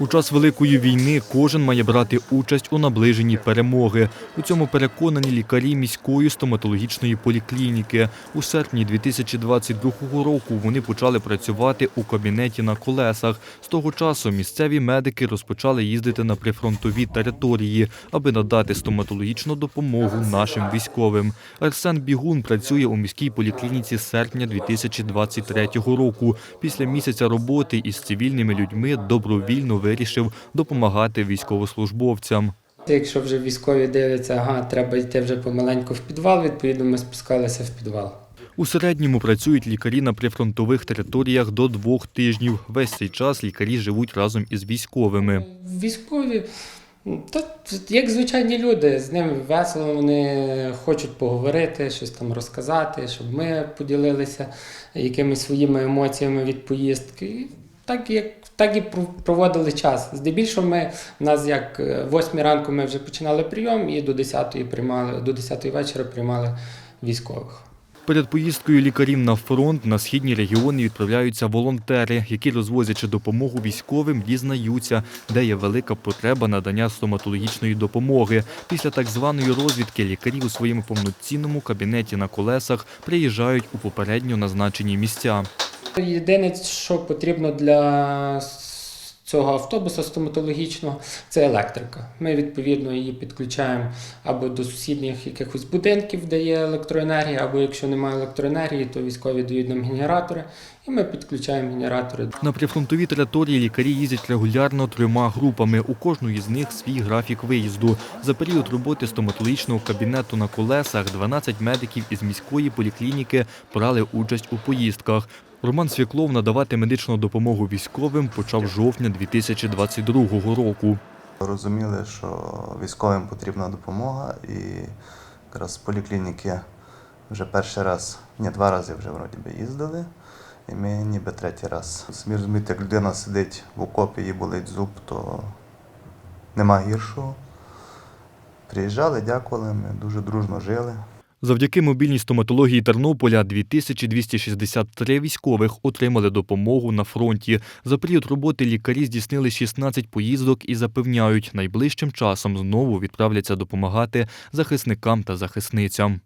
У час великої війни кожен має брати участь у наближенні перемоги. У цьому переконані лікарі міської стоматологічної поліклініки. У серпні 2022 року вони почали працювати у кабінеті на колесах. З того часу місцеві медики розпочали їздити на прифронтові території, аби надати стоматологічну допомогу нашим військовим. Арсен Бігун працює у міській поліклініці з серпня 2023 року. Після місяця роботи із цивільними людьми добровільно вирішив допомагати військовослужбовцям. Якщо вже військові дивляться, ага, треба йти вже помаленьку в підвал, відповідно, ми спускалися в підвал. У середньому працюють лікарі на прифронтових територіях до двох тижнів. Весь цей час лікарі живуть разом із військовими. Військові, ну, та як звичайні люди, з ними весело, вони хочуть поговорити, щось там розказати, щоб ми поділилися якимись своїми емоціями від поїздки. Так як так і про- проводили час. Здебільшого ми в нас як е, 8 ранку ми вже починали прийом і до 10 приймали до 10 вечора приймали військових. Перед поїздкою лікарів на фронт на східні регіони відправляються волонтери, які, розвозячи допомогу військовим, дізнаються, де є велика потреба надання стоматологічної допомоги. Після так званої розвідки лікарі у своєму повноцінному кабінеті на колесах приїжджають у попередньо назначені місця. Єдине, що потрібно для цього автобуса стоматологічного, це електрика. Ми відповідно її підключаємо або до сусідніх якихось будинків, де є електроенергія, або якщо немає електроенергії, то військові дають нам генератори, і ми підключаємо генератори. На прифронтові території лікарі їздять регулярно трьома групами. У кожної з них свій графік виїзду. За період роботи стоматологічного кабінету на колесах 12 медиків із міської поліклініки брали участь у поїздках. Роман Свіклов надавати медичну допомогу військовим почав жовтня 2022 року. Розуміли, що військовим потрібна допомога, і якраз з поліклініки вже перший раз, ні, два рази вже вроді би їздили. І ми ніби третій раз. Самі розумієте, як людина сидить в окопі, їй болить зуб, то нема гіршого. Приїжджали, дякували, ми дуже дружно жили. Завдяки мобільній стоматології Тернополя 2263 військових отримали допомогу на фронті. За період роботи лікарі здійснили 16 поїздок і запевняють, найближчим часом знову відправляться допомагати захисникам та захисницям.